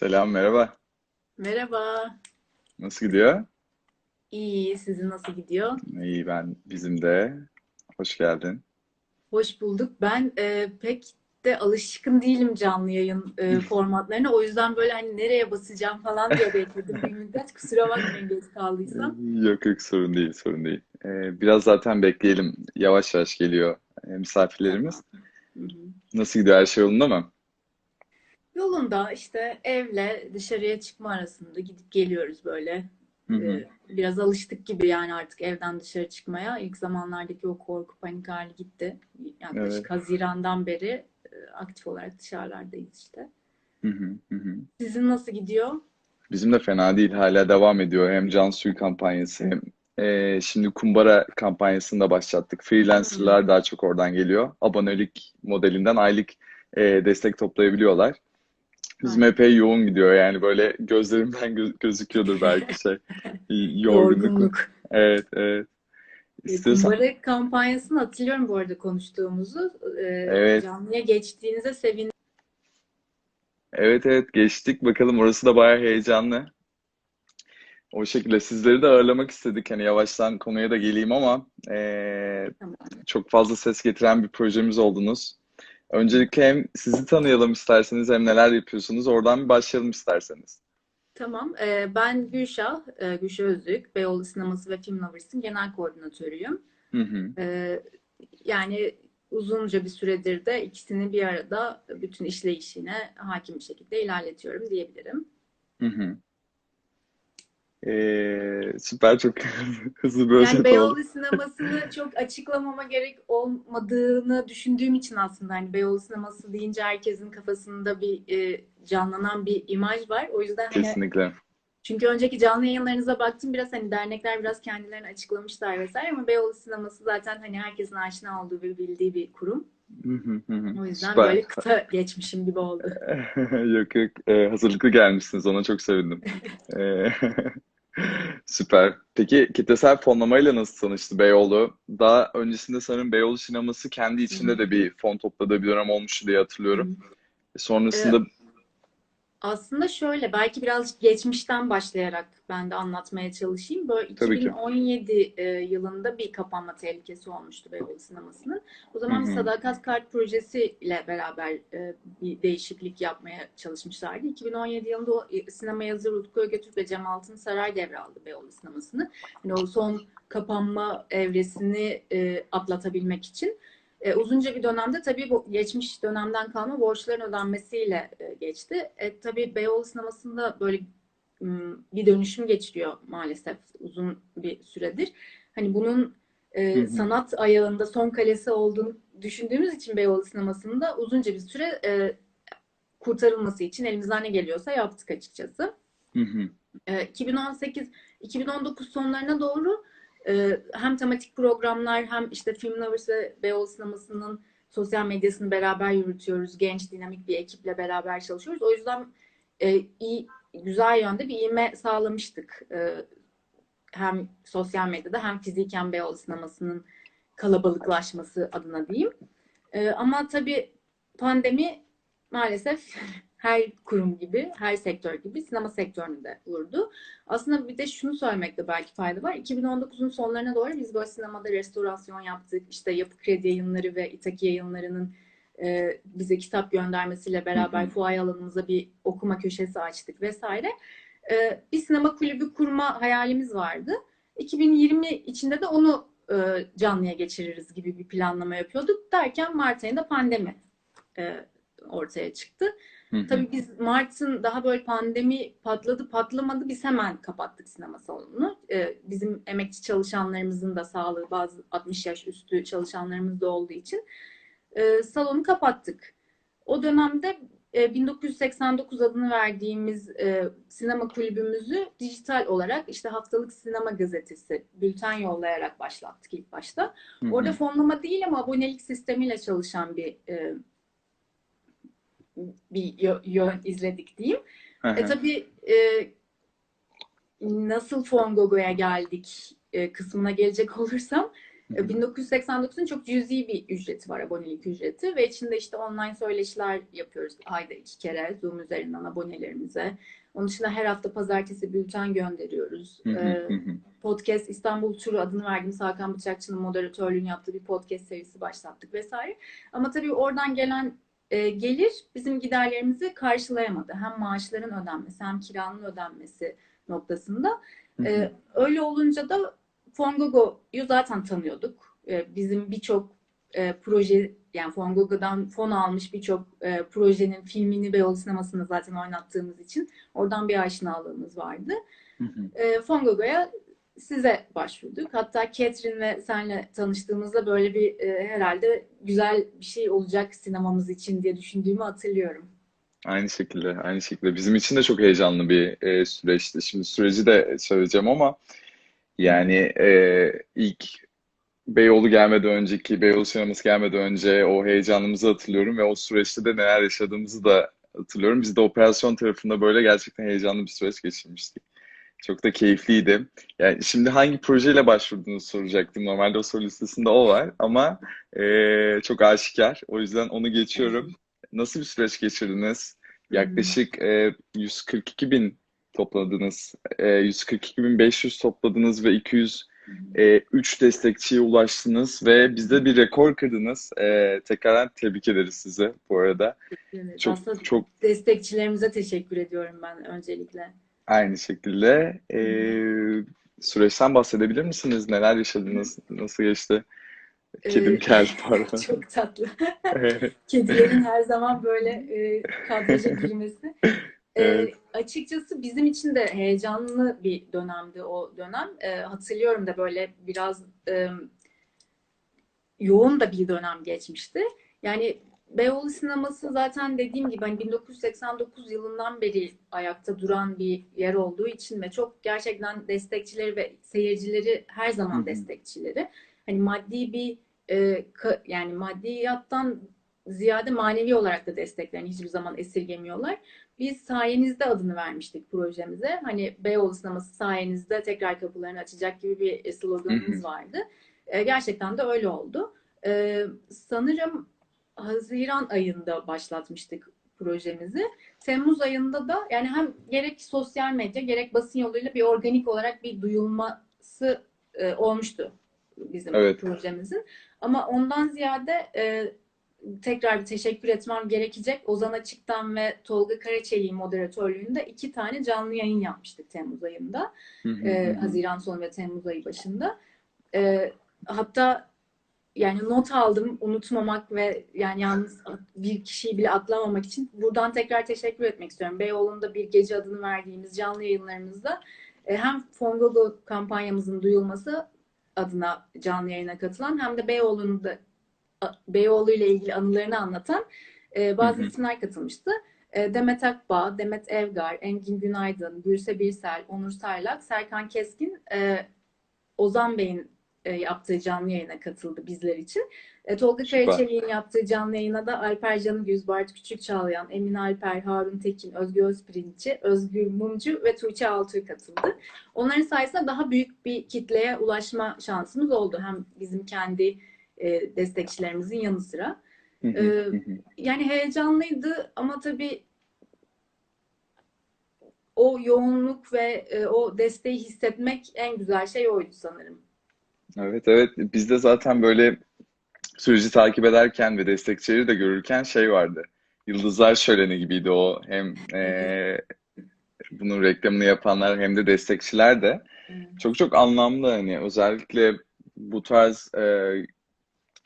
Selam, merhaba. Merhaba. Nasıl gidiyor? İyi, sizin nasıl gidiyor? İyi ben bizim de. Hoş geldin. Hoş bulduk. Ben e, pek de alışkın değilim canlı yayın e, formatlarına. O yüzden böyle hani nereye basacağım falan diye bekledim bir müddet. Kusura bakmayın geç kaldıysam. Yok yok sorun değil, sorun değil. Ee, biraz zaten bekleyelim. Yavaş yavaş geliyor e, misafirlerimiz. Hı. Nasıl gidiyor? Her şey yolunda mı? Yolunda işte evle dışarıya çıkma arasında gidip geliyoruz böyle. Hı hı. E, biraz alıştık gibi yani artık evden dışarı çıkmaya. İlk zamanlardaki o korku panik hali gitti. Evet. Yaklaşık Haziran'dan beri e, aktif olarak dışarılardayız işte. Hı, hı hı. Sizin nasıl gidiyor? Bizim de fena değil. Hala devam ediyor. Hem Can Suyu kampanyası hem e, şimdi Kumbara kampanyasını da başlattık. Freelancerlar daha çok oradan geliyor. Abonelik modelinden aylık e, destek toplayabiliyorlar. Epey yoğun gidiyor yani böyle gözlerimden gö- gözüküyordur belki şey yorgunluk. Yorgunluk. Evet evet. E, İstiyorsan Kumbara kampanyasını hatırlıyorum bu arada konuştuğumuzu. E, evet canlıya geçtiğinize sevindim. evet evet geçtik bakalım orası da bayağı heyecanlı. O şekilde sizleri de ağırlamak istedik hani yavaştan konuya da geleyim ama eee, Tamam. çok fazla ses getiren bir projemiz oldunuz. Öncelikle hem sizi tanıyalım isterseniz hem neler yapıyorsunuz oradan bir başlayalım isterseniz. Tamam. E, ben Gülşah, e, Gülşah Özlük, Beyoğlu Sineması ve Film Lovers'ın genel koordinatörüyüm. Hı hı. E, yani uzunca bir süredir de ikisini bir arada bütün işleyişine hakim bir şekilde ilerletiyorum diyebilirim. Hı hı. Eee, süper çok hızlı bir Yani özet oldu. Beyoğlu sinemasını çok açıklamama gerek olmadığını düşündüğüm için aslında hani Beyoğlu sineması deyince herkesin kafasında bir e, canlanan bir imaj var. O yüzden hani Kesinlikle. çünkü önceki canlı yayınlarınıza baktım biraz hani dernekler biraz kendilerini açıklamışlar vesaire ama Beyoğlu sineması zaten hani herkesin aşina olduğu ve bildiği bir kurum. O yüzden Süper. böyle kısa geçmişim gibi oldu. Yok yok Ee, hazırlıklı gelmişsiniz ona çok sevindim. Ee, süper. Peki kitlesel fonlamayla nasıl tanıştı Beyoğlu? Daha öncesinde sanırım Beyoğlu sineması kendi içinde de bir fon topladığı bir dönem olmuştu diye hatırlıyorum. Ee, Sonrasında Aslında şöyle belki biraz geçmişten başlayarak ben de anlatmaya çalışayım. Böyle tabii ki. 2017 e, yılında bir kapanma tehlikesi olmuştu Beyoğlu Sineması'nın. O Hı zaman bir hı. sadakat kart projesiyle beraber e, bir değişiklik yapmaya çalışmışlardı. 2017 yılında o e, sinema yazarı Utku Ögetürk ve Cem Altınsaray devraldı Beyoğlu Sineması'nı. Yani o son kapanma evresini e, atlatabilmek için. E, uzunca bir dönemde tabii bu geçmiş dönemden kalma borçların ödenmesiyle e, geçti. E, tabii Beyoğlu sinemasında böyle bir dönüşüm geçiriyor maalesef uzun bir süredir. Hani bunun e, hı. sanat ayağında son kalesi olduğunu düşündüğümüz için Beyoğlu sinemasında uzunca bir süre e, kurtarılması için elimizden ne geliyorsa yaptık açıkçası. Hı hı. E, 2018-2019 sonlarına doğru hem tematik programlar hem işte Film Lovers ve Beyoğlu Sineması'nın sosyal medyasını beraber yürütüyoruz. Genç, dinamik bir ekiple beraber çalışıyoruz. O yüzden e, iyi, güzel yönde bir ivme sağlamıştık. E, hem sosyal medyada hem fiziken Beyoğlu Sineması'nın kalabalıklaşması adına diyeyim. E, ama tabii pandemi maalesef her kurum gibi, her sektör gibi sinema sektörünü de vurdu. Aslında bir de şunu söylemekte belki fayda var. 2019'un sonlarına doğru biz böyle sinemada restorasyon yaptık. İşte Yapı Kredi Yayınları ve İtaki Yayınları'nın e, bize kitap göndermesiyle beraber hı. fuaye alanımıza bir okuma köşesi açtık vesaire. E, bir sinema kulübü kurma hayalimiz vardı. 2020 içinde de onu e, canlıya geçiririz gibi bir planlama yapıyorduk. Derken Mart ayında pandemi e, ortaya çıktı. Hı hı. Tabii biz Mart'ın daha böyle pandemi patladı patlamadı biz hemen kapattık sinema salonunu. Ee, bizim emekçi çalışanlarımızın da sağlığı bazı 60 yaş üstü çalışanlarımız da olduğu için e, salonu kapattık. O dönemde e, 1989 adını verdiğimiz e, sinema kulübümüzü dijital olarak işte haftalık sinema gazetesi bülten yollayarak başlattık ilk başta. Hı Orada fonlama değil ama abonelik sistemiyle çalışan bir e, bir yö- yön izledik diyeyim. Hı E tabii e, nasıl Fongogo'ya geldik e, kısmına gelecek olursam E, 1989'un çok cüzi bir ücreti var, abonelik ücreti ve içinde işte online söyleşiler yapıyoruz ayda iki kere Zoom üzerinden abonelerimize. Onun dışında her hafta pazartesi bülten gönderiyoruz. Hı hı, E, hı podcast İstanbul Turu adını verdiğimiz Hakan Bıçakçı'nın moderatörlüğünü yaptığı bir podcast serisi başlattık vesaire. Ama tabii oradan gelen e, gelir bizim giderlerimizi karşılayamadı. Hem maaşların ödenmesi hem kiranın ödenmesi noktasında. E, öyle olunca da Fongogo'yu zaten tanıyorduk. E, bizim birçok e, proje yani Fongogo'dan fon almış birçok e, projenin filmini Beyoğlu sinemasında zaten oynattığımız için oradan bir aşinalığımız vardı. Hı hı. E, Fongogo'ya size başvurduk. Hatta Catherine ve senle tanıştığımızda böyle bir e, herhalde güzel bir şey olacak sinemamız için diye düşündüğümü hatırlıyorum. Aynı şekilde, aynı şekilde. Bizim için de çok heyecanlı bir e, süreçti. Şimdi süreci de söyleyeceğim ama yani e, ilk Beyoğlu gelmeden önceki, Beyoğlu sineması gelmeden önce o heyecanımızı hatırlıyorum ve o süreçte de neler yaşadığımızı da hatırlıyorum. Biz de operasyon tarafında böyle gerçekten heyecanlı bir süreç geçirmiştik. Çok da keyifliydi. Yani şimdi hangi projeyle başvurduğunuzu soracaktım. Normalde o soru listesinde o var ama e, çok aşikar. O yüzden onu geçiyorum. Nasıl bir süreç geçirdiniz? Yaklaşık e, 142 bin topladınız. E, 142 bin 500 topladınız ve 203 destekçiye ulaştınız ve bizde bir rekor kırdınız. E, tekrardan tebrik ederiz size bu arada. Çok aslında çok destekçilerimize teşekkür ediyorum ben öncelikle. Aynı şekilde. E, süreçten bahsedebilir misiniz? Neler yaşadınız? Nasıl geçti? Kedim Ee, geldi pardon. Çok tatlı. Kedilerin her zaman böyle e, kadraja girmesi. E, Evet. açıkçası bizim için de heyecanlı bir dönemdi o dönem. E, hatırlıyorum da böyle biraz e, yoğun da bir dönem geçmişti. Yani Beyoğlu sineması zaten dediğim gibi hani 1989 yılından beri ayakta duran bir yer olduğu için ve çok gerçekten destekçileri ve seyircileri her zaman destekçileri. Hani maddi bir e, ka- yani maddiyattan ziyade manevi olarak da desteklerini hiçbir zaman esirgemiyorlar. Biz sayenizde adını vermiştik projemize. Hani Beyoğlu sineması sayenizde tekrar kapılarını açacak gibi bir sloganımız vardı. E, gerçekten de öyle oldu. E, sanırım Haziran ayında başlatmıştık projemizi. Temmuz ayında da yani hem gerek sosyal medya gerek basın yoluyla bir organik olarak bir duyulması e, olmuştu bizim Evet. projemizin. Ama ondan ziyade e, tekrar bir teşekkür etmem gerekecek. Ozan Açık'tan ve Tolga Karaçelik'in moderatörlüğünde iki tane canlı yayın yapmıştık Temmuz ayında. Hı hı E. Haziran sonu ve Temmuz ayı başında. E, hatta yani not aldım unutmamak ve yani yalnız bir kişiyi bile atlamamak için buradan tekrar teşekkür etmek istiyorum. Beyoğlu'nda bir gece adını verdiğimiz canlı yayınlarımızda e, hem Fongogo kampanyamızın duyulması adına canlı yayına katılan hem de Beyoğlu'nun da Beyoğlu ile ilgili anılarını anlatan e, bazı isimler katılmıştı. E, Demet Akbağ, Demet Evgar, Engin Günaydın, Gürse Birsel, Onur Sarlak, Serkan Keskin, Ozan Bey'in yaptığı canlı yayına katıldı bizler için. E, Tolga. Karaçelik'in yaptığı canlı yayına da Alper Canıgüz, Bartu Küçükçağlayan, Emin Alper, Harun Tekin, Özgü Özpirinççi, Özgür Mumcu ve Tuğçe Altuğ katıldı. Onların sayesinde daha büyük bir kitleye ulaşma şansımız oldu. Hem bizim kendi e, destekçilerimizin yanı sıra. E, yani heyecanlıydı ama tabii o yoğunluk ve e, o desteği hissetmek en güzel şey oydu sanırım. Evet evet biz de zaten böyle süreci takip ederken ve destekçileri de görürken şey vardı. Yıldızlar Şöleni gibiydi o. Hem eee, bunun reklamını yapanlar hem de destekçiler de. Çok çok anlamlı hani özellikle bu tarz eee,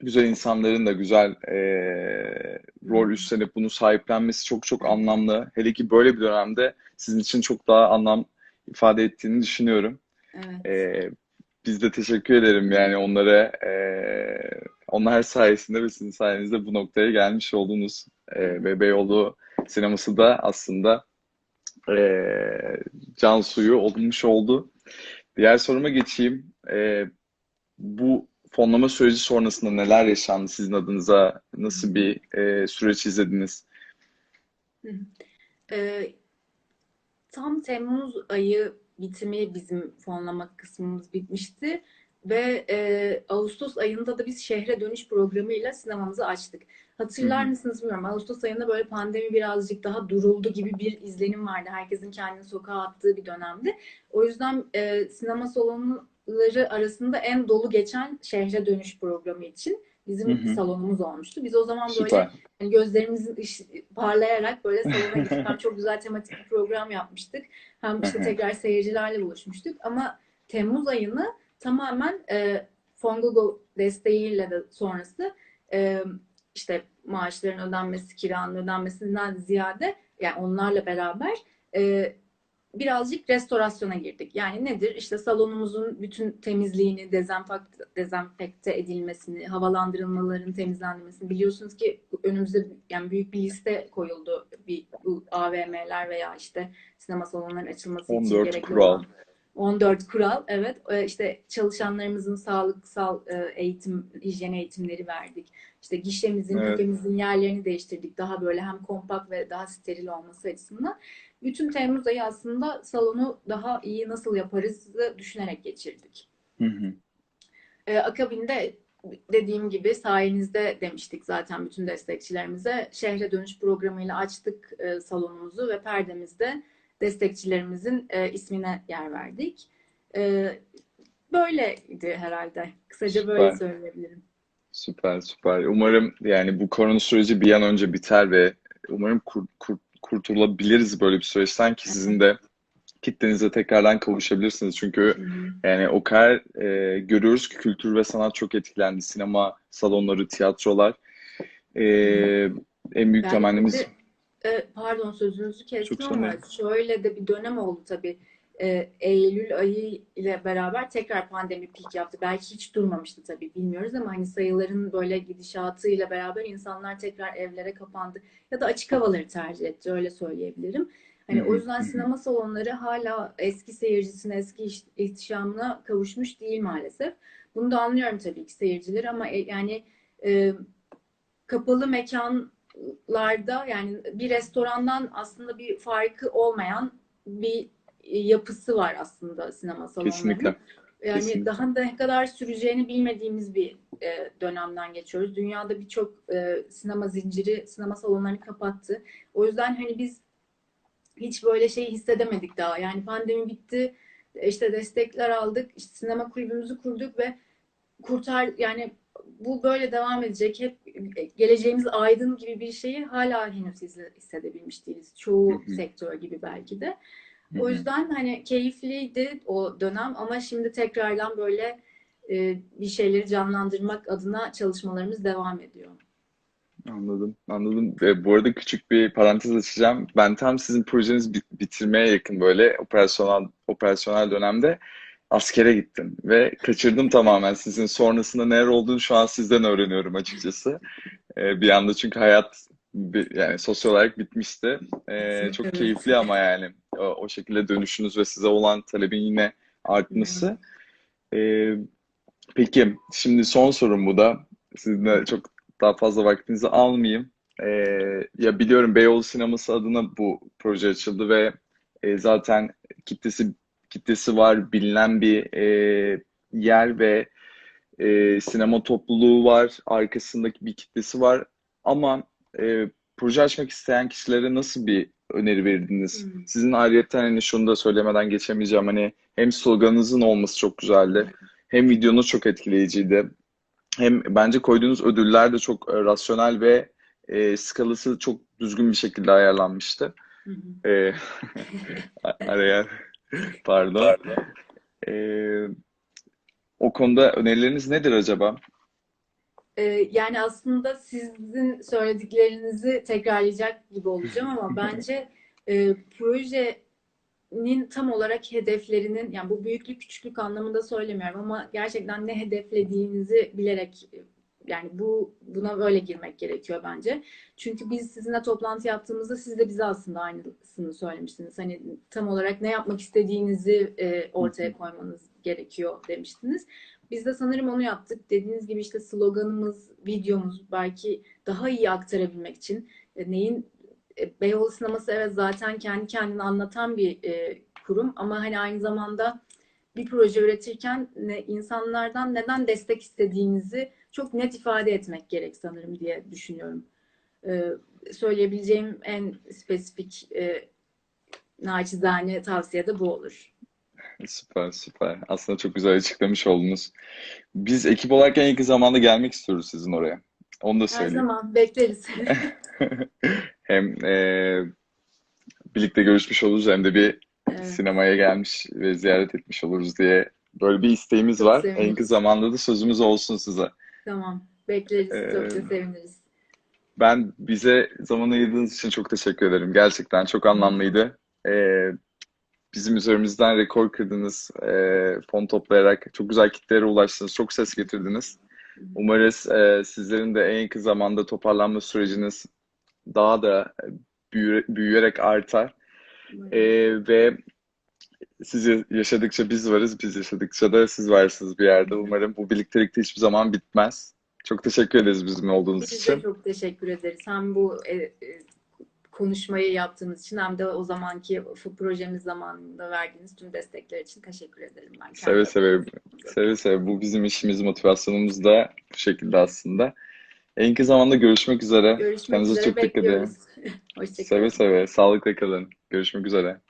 güzel insanların da güzel eee, rol üstlenip bunu sahiplenmesi çok çok anlamlı. Hele ki böyle bir dönemde sizin için çok daha anlam ifade ettiğini düşünüyorum. Evet. Ee, biz de teşekkür ederim yani onlara ee, onlar sayesinde ve sizin sayenizde bu noktaya gelmiş oldunuz. Ee, ve Beyoğlu sineması da aslında ee, can suyu olmuş oldu. Diğer soruma geçeyim. Ee, bu fonlama süreci sonrasında neler yaşandı sizin adınıza? Nasıl bir ee, süreç izlediniz? Ee, tam Temmuz ayı bitimi bizim fonlama kısmımız bitmişti. ve e, Ağustos ayında da biz şehre dönüş programıyla sinemamızı açtık. Hatırlar Hı hı. mısınız bilmiyorum. Ağustos ayında böyle pandemi birazcık daha duruldu gibi bir izlenim vardı. Herkesin kendini sokağa attığı bir dönemdi. O yüzden e, sinema salonları arasında en dolu geçen şehre dönüş programı için bizim Hı hı. salonumuz olmuştu. Biz o zaman böyle Süper. yani gözlerimizin parlayarak böyle salona hem çok güzel tematik bir program yapmıştık. Hem işte tekrar seyircilerle buluşmuştuk. Ama Temmuz ayını tamamen e, Fongogo desteğiyle de sonrası e, işte maaşların ödenmesi, kiranın ödenmesinden ziyade yani onlarla beraber e, birazcık restorasyona girdik. Yani nedir? İşte salonumuzun bütün temizliğini, dezenfekte, dezenfekte edilmesini, havalandırılmaların temizlenmesini biliyorsunuz ki önümüze yani büyük bir liste koyuldu bir bu AVM'ler veya işte sinema salonlarının açılması için 14 gerekli kural. olan 14 kural evet Ee, işte çalışanlarımızın sağlıksal e, eğitim hijyen eğitimleri verdik. İşte gişemizin, Evet. yerlerini değiştirdik. Daha böyle hem kompakt ve daha steril olması açısından. Bütün Temmuz ayı aslında salonu daha iyi nasıl yaparız düşünerek geçirdik. Hı hı. Ee, akabinde dediğim gibi sayenizde demiştik zaten bütün destekçilerimize. Şehre dönüş programıyla açtık e, salonumuzu ve perdemizde destekçilerimizin e, ismine yer verdik. E, böyleydi herhalde. Kısaca böyle Süper. söyleyebilirim. Süper süper. Umarım yani bu korona süreci bir an önce biter ve umarım kur- kur- kurtulabiliriz böyle bir süreçten ki sizin de kitlenize tekrardan kavuşabilirsiniz. Çünkü yani o kadar e, görüyoruz ki kültür ve sanat çok etkilendi. Sinema salonları, tiyatrolar. E, en büyük Ben temennimiz e, pardon sözünüzü kestim ama şöyle de bir dönem oldu tabii. E, Eylül ayı ile beraber tekrar pandemi peak yaptı. Belki hiç durmamıştı tabii bilmiyoruz ama hani sayıların böyle gidişatıyla beraber insanlar tekrar evlere kapandı ya da açık havaları tercih etti öyle söyleyebilirim. Hani o yüzden sinema salonları hala eski seyircisine, eski iş- ihtişamına kavuşmuş değil maalesef. Bunu da anlıyorum tabii ki seyircileri ama e- yani e, kapalı mekanlarda yani bir restorandan aslında bir farkı olmayan bir yapısı var aslında sinema salonlarının. kesinlikle. Yani Kesinlikle. daha da ne kadar süreceğini bilmediğimiz bir e, dönemden geçiyoruz. Dünyada birçok e, sinema zinciri sinema salonlarını kapattı. O yüzden hani biz hiç böyle şey hissedemedik daha. Yani pandemi bitti, işte destekler aldık, işte sinema kulübümüzü kurduk ve kurtar yani bu böyle devam edecek. Hep geleceğimiz aydın gibi bir şeyi hala henüz hisse- hissedebilmiş değiliz. Çoğu Hı hı. sektör gibi belki de. O yüzden hani keyifliydi o dönem ama şimdi tekrardan böyle e, bir şeyleri canlandırmak adına çalışmalarımız devam ediyor. Anladım, anladım. Ve bu arada küçük bir parantez açacağım. Ben tam sizin projenizi bi- bitirmeye yakın böyle operasyonel operasyonel dönemde askere gittim ve kaçırdım tamamen sizin sonrasında neler olduğunu şu an sizden öğreniyorum açıkçası. Ee, bir anda çünkü hayat yani sosyal olarak bitmişti. Ee, çok keyifli ama yani o, o şekilde dönüşünüz ve size olan talebin yine artması. Ee, peki şimdi son sorum bu da. Sizin de çok daha fazla vaktinizi almayayım. Ee, ya biliyorum Beyoğlu Sineması adına bu proje açıldı ve e, zaten kitlesi kitlesi var, bilinen bir e, yer ve e, sinema topluluğu var, arkasındaki bir kitlesi var. Ama e, proje açmak isteyen kişilere nasıl bir öneri verirdiniz? Hmm. Sizin ayrıyeten hani şunu da söylemeden geçemeyeceğim. Hani hem sloganınızın olması çok güzeldi, hem videonuz çok etkileyiciydi. Hem bence koyduğunuz ödüller de çok e, rasyonel ve e, skalası çok düzgün bir şekilde ayarlanmıştı. Hı hı. E, araya pardon. E, o konuda önerileriniz nedir acaba? Ee, yani aslında sizin söylediklerinizi tekrarlayacak gibi olacağım ama bence e, projenin tam olarak hedeflerinin yani bu büyüklük küçüklük anlamında söylemiyorum ama gerçekten ne hedeflediğinizi bilerek yani bu buna böyle girmek gerekiyor bence. Çünkü biz sizinle toplantı yaptığımızda siz de bize aslında aynısını söylemiştiniz. Hani tam olarak ne yapmak istediğinizi e, ortaya koymanız gerekiyor demiştiniz. Biz de sanırım onu yaptık. Dediğiniz gibi işte sloganımız, videomuz belki daha iyi aktarabilmek için e, neyin e, Beyoğlu Sineması evet zaten kendi kendini anlatan bir e, kurum ama hani aynı zamanda bir proje üretirken ne, insanlardan neden destek istediğinizi çok net ifade etmek gerek sanırım diye düşünüyorum. Ee, söyleyebileceğim en spesifik e, naçizane tavsiye de bu olur. Süper süper. Aslında çok güzel açıklamış oldunuz. Biz ekip olarak en yakın zamanda gelmek istiyoruz sizin oraya. Onu da Her söyleyeyim. zaman bekleriz. Hem e, birlikte görüşmüş oluruz hem de bir Evet. sinemaya gelmiş ve ziyaret etmiş oluruz diye böyle bir isteğimiz Çok var. En seviniriz. yakın zamanda da sözümüz olsun size. Tamam. Bekleriz. Çok da Ee, seviniriz. Ben bize zaman ayırdığınız için çok teşekkür ederim. Gerçekten çok anlamlıydı. Ee, bizim üzerimizden rekor kırdınız. Ee, fon toplayarak çok güzel kitlere ulaştınız. Çok ses getirdiniz. Umarız e, sizlerin de en yakın zamanda toparlanma süreciniz daha da büyü- büyüyerek artar. Ee, ve siz yaşadıkça biz varız, biz yaşadıkça da siz varsınız bir yerde. Umarım bu birliktelik de hiçbir zaman bitmez. Çok teşekkür ederiz bizimle olduğunuz Biz de için. çok teşekkür ederiz. Hem bu e, e, konuşmayı yaptığınız için hem de o zamanki projemiz zamanında verdiğiniz tüm destekler için teşekkür ederim ben. Seve seve, seve seve. Bu bizim işimiz, motivasyonumuz da bu şekilde aslında. En kısa zamanda görüşmek üzere. Görüşmek Kendinize üzere çok dikkat edin. Hoşçakalın. Seve seve. Sağlıkla kalın. Görüşmek üzere.